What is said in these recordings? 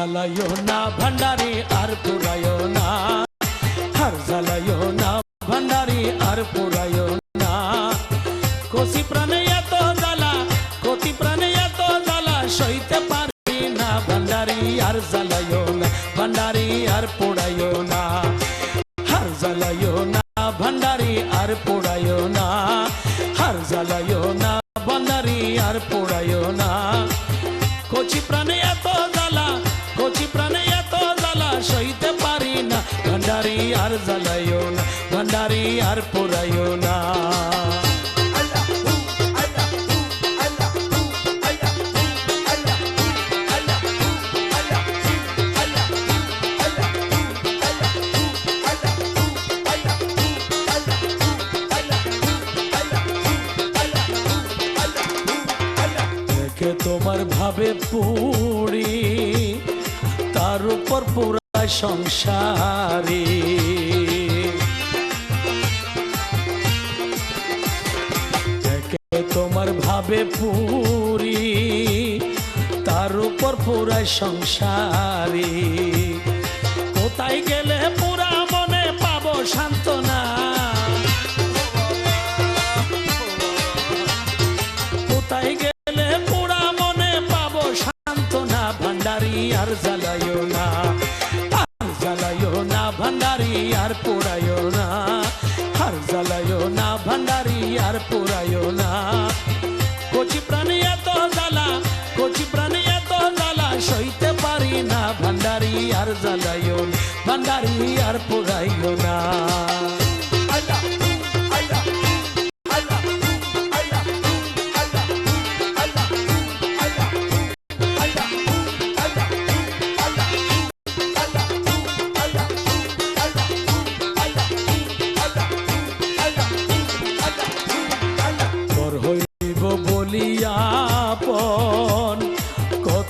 জ্বালাইও না, ভান্ডারি আর পুরাইও না। হার জ্বালাইও না, ভান্ডারি আর পুরাইও না। কচি প্রাণে এত জ্বালা কতি প্রাণে এত জ্বালা, সইতে পারি না, ভান্ডারি আর জ্বালাইও না, ভান্ডারি আর পোড়াইও না। হার জ্বালাইও না, ভান্ডারি আর পোড়াইও না। হার জ্বালাইও না, ভান্ডারি আর পোড়াইও না। কচি প্রাণে এত দেখে তোমার ভাবে পুরি, তার উপর পুরা সংসারী। তোমার ভাবে পুরি, তার উপর পুরা সংসারী। কোথায় গেলে পুরা মনে পাবো সান্ত্বনা ভান্ডারি আর পোড়ায় না। আর জ্বালায় না, ভান্ডারি আর পোড়ায় না। কচি প্রাণী এত জ্বালা, কচি প্রাণী এত জ্বালা, সইতে পারি না, ভান্ডারি আর জ্বালায় ভান্ডারি আর পোড়াইও না।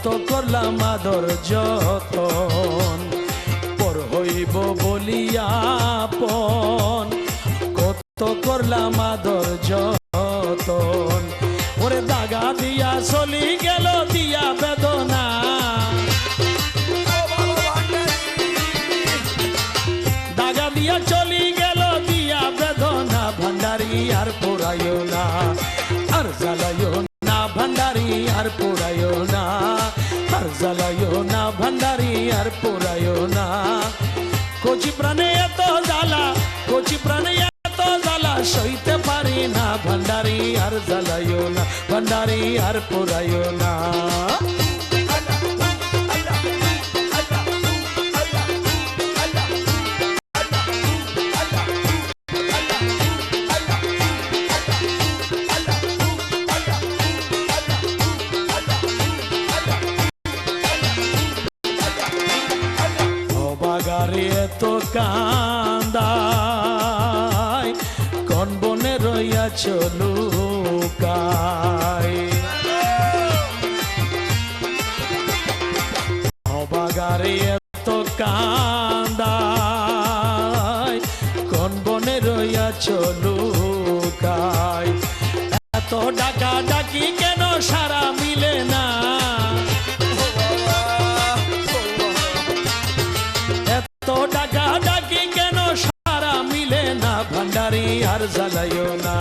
কত করলাম আদর যতন। পর হইব বলিয়াপন কত করলাম আদর যতন। ওরে দাগা দিয়া চলি গেল দিয়া বেদনা। দাগা দিয়া চলি গেল দিয়া বেদনা। ভান্ডারি আর পোড়াইও কচি প্রাণে এত জ্বালা কচি প্রাণে এত জ্বালা সইতে পারি না ভান্ডারি আর জ্বালাইও না ভান্ডারি আর পোড়াইও না অবাগারে এত কান্দায়, কোন বনে রইয়াছ লুকায়? অবাগারে এত কান্দায়, কোন বনে রইয়াছ লুকায়? এত ডাকা ডাকি কেন সারা মিলে না? জ্বালাইও না,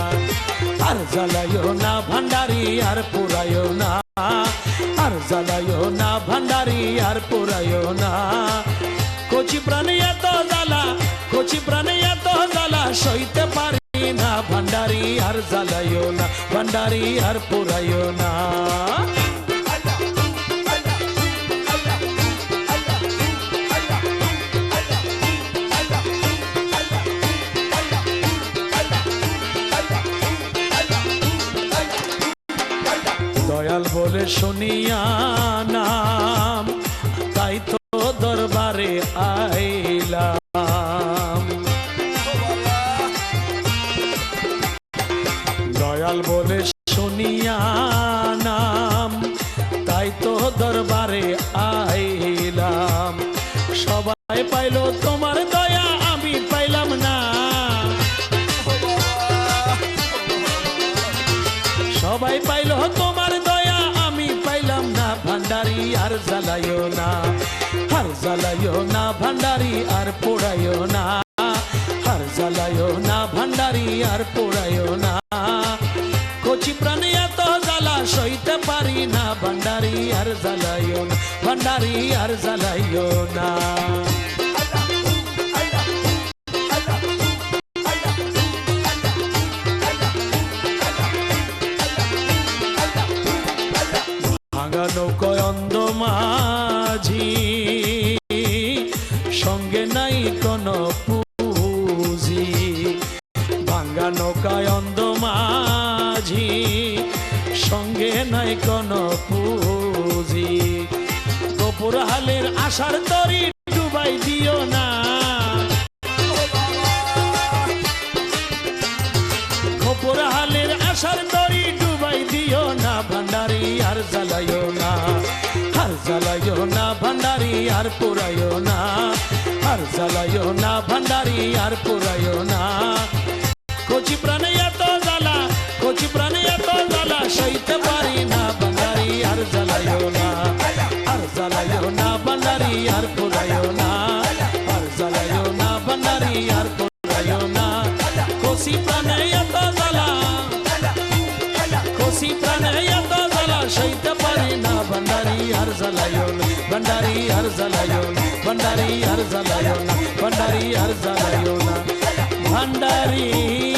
আর জ্বালাইও না, ভান্ডারি আর পুরাইও না, আর জ্বালাইও না, ভান্ডারি আর পুরাইও না। কচি প্রাণী এত জ্বালা, কচি প্রাণী এত জ্বালা, সইতে পারি না, ভান্ডারি আর জ্বালাইও না, ভান্ডারি আর পুরাইও না। বলে শুনিয়া নাম তাই তো দরবারে আইলাম। দয়াল বলে জ্বালাইও না ভান্ডারি আর পোড়াইও না। হার জ্বালাইও না ভান্ডারি আর পোড়াইও না। কচি প্রাণে এত জ্বালা সইতে পারি না। ভান্ডারি আর জ্বালাইও না, ভান্ডারি আর জ্বালাইও না। ভাঙা নৌকয় অন্ধ মাঝি। কোন পুঁজি। ভাঙ্গা নৌকায় অন্ধ মাঝি, সঙ্গে নাই কোন পুঁজি। গোপুর হালের আশার তরি ডুবাই দিও না। খোপর হালের আশার দড়ি ডুবাই দিও না। ভান্ডারি আর জ্বালাইও না, আর জ্বালাইও না। ভান্ডারি আর পুরাইও না। আর জ্বালাইও না ভান্ডারি আর পুরাইও না কচি প্রাণে এত জ্বালা কচি প্রাণে এত জ্বালা সইতে পারি না ভান্ডারি আর জ্বালাইও না আর জ্বালাইও না ভান্ডারি আর পুরাইও না আর জ্বালাইও না ভান্ডারি আর পুরাইও না কচি প্রাণে এত জ্বালা কচি প্রাণে এত জ্বালা সইতে পারি না ভান্ডারি আর জ্বালাইও না ভান্ডারি আর জ্বালাইও না ভান্ডারি আর জ্বালাইও না ভান্ডারি আর জ্বালাইও না ভান্ডারি